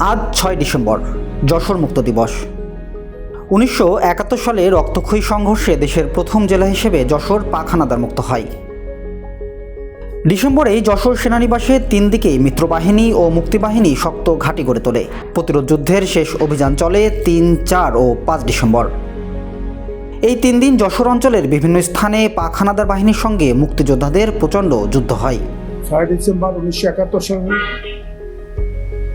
আজ ছয় ডিসেম্বর, যশোর মুক্ত দিবস। উনিশশো একাত্তর সালে রক্তক্ষয়ী সংঘর্ষে দেশের প্রথম জেলা হিসেবে যশোর পাখানাদার মুক্ত হয়। ডিসেম্বরেই যশোর সেনানিবাসে তিন দিকেই মিত্রবাহিনী ও মুক্তিবাহিনী শক্ত ঘাঁটি গড়ে তোলে। প্রতিরোধ যুদ্ধের শেষ অভিযান চলে তিন, চার ও পাঁচ ডিসেম্বর। এই তিন দিন যশোর অঞ্চলের বিভিন্ন স্থানে পাখানাদার বাহিনীর সঙ্গে মুক্তিযোদ্ধাদের প্রচণ্ড যুদ্ধ হয়। ছয় ডিসেম্বর উনিশশো একাত্তর সালে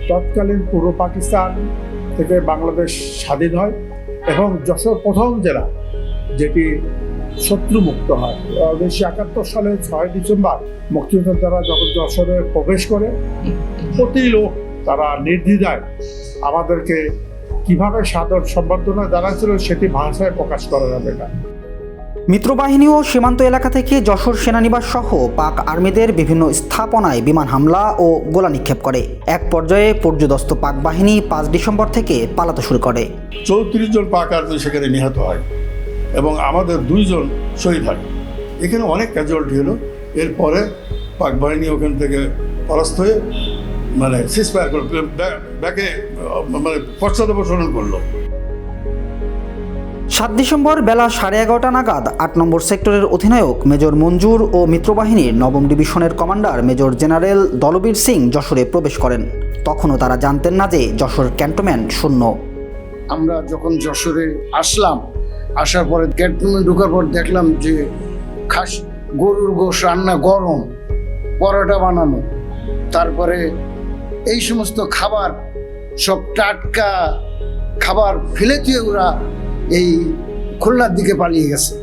তৎকালীন পূর্ব পাকিস্তান থেকে বাংলাদেশ স্বাধীন হয় এবং যশোর প্রথম জেলা যেটি শত্রুমুক্ত হয়। উনিশশো একাত্তর সালে ছয় ডিসেম্বর মুক্তিযোদ্ধারা যখন যশোরে প্রবেশ করে, প্রতি লোক তারা নির্দ্বিধায় আমাদেরকে কীভাবে সাদর সম্বর্ধনা জানাচ্ছিল সেটি ভাষায় প্রকাশ করা যাবে না। মিত্রবাহিনী ও সীমান্ত এলাকা থেকে যশোর সেনানিবাস সহ পাক আর্মিদের বিভিন্ন স্থাপনায় বিমান হামলা ও গোলা নিক্ষেপ করে। এক পর্যায়ে পর্যদস্ত পাক বাহিনী পাঁচ ডিসেম্বর থেকে পালাতে শুরু করে। চৌত্রিশ জন পাক আর্মি সেখানে নিহত হয় এবং আমাদের দুইজন শহীদ হয়। এখানে অনেক ক্যাজুয়ালিটি হলো। এরপরে পাক বাহিনী ওখান থেকে পরাস্ত হয়ে মানে ব্যাকে মানে পশ্চাদপসরণ করল। সাত ডিসেম্বর বেলা সাড়ে এগারোটা নাগাদ আট নম্বর সেক্টরের অধিনায়ক মেজর মঞ্জুর ও মিত্রবাহিনীর নবম ডিভিশনের commander major general Dalbir Singh যশোরে প্রবেশ করেন। তখনও তারা জানতেন না যে যশোর ক্যান্টনমেন্ট শূন্য। আমরা যখন যশোরে আসলাম, আসার পরে ক্যান্টনমেন্ট ঢুকার পর দেখলাম যে খাস গরুর গোশ রান্না গরম, পরোটা বানানো। তারপরে এই সমস্ত খাবার সব টাটকা খাবার ফেলে দিয়ে ওরা এই খুলনার দিকে পালিয়ে গেছে।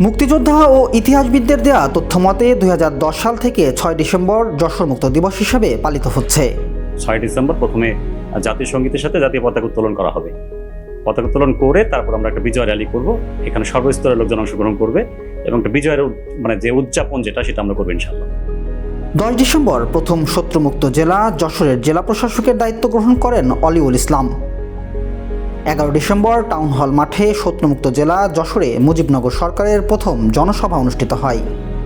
মুক্তিযোদ্ধা ও ইতিহাসবিদদের দেয়া তথ্য মতে দুই হাজার দশ সাল থেকে ছয় ডিসেম্বর যশোর মুক্ত দিবস হিসাবে পালিত হচ্ছে। ছয় ডিসেম্বর প্রথমে জাতীয় সঙ্গীতের সাথে জাতীয় পতাকা উত্তোলন করা হবে। পতাকা উত্তোলন করে তারপর আমরা একটা বিজয় র্যালি করব। এখানে সর্বস্তরের লোকজন অংশগ্রহণ করবে এবং একটা বিজয়ের মানে যে উদযাপন যেটা সেটা আমরা করব ইনশাল্লাহ দশ ডিসেম্বর প্রথম শত্রুমুক্ত জেলা যশোরের জেলা প্রশাসকের দায়িত্ব গ্রহণ করেন অলিউল ইসলাম। এগারো ডিসেম্বর টাউন হল মাঠে শত্রুমুক্ত জেলা যশোরে মুজিবনগর সরকারের প্রথম জনসভা অনুষ্ঠিত হয়।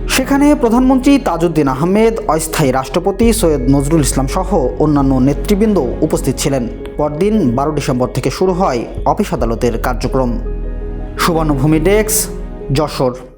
সেখানে প্রধানমন্ত্রী তাজউদ্দিন আহমেদ, অস্থায়ী রাষ্ট্রপতি সৈয়দ নজরুল ইসলাম সহ অন্যান্য নেতৃবৃন্দ উপস্থিত ছিলেন। পরদিন বারো ডিসেম্বর থেকে শুরু হয় অফিস আদালতের কার্যক্রম। সুবর্ণভূমি ডেস্ক, যশোর।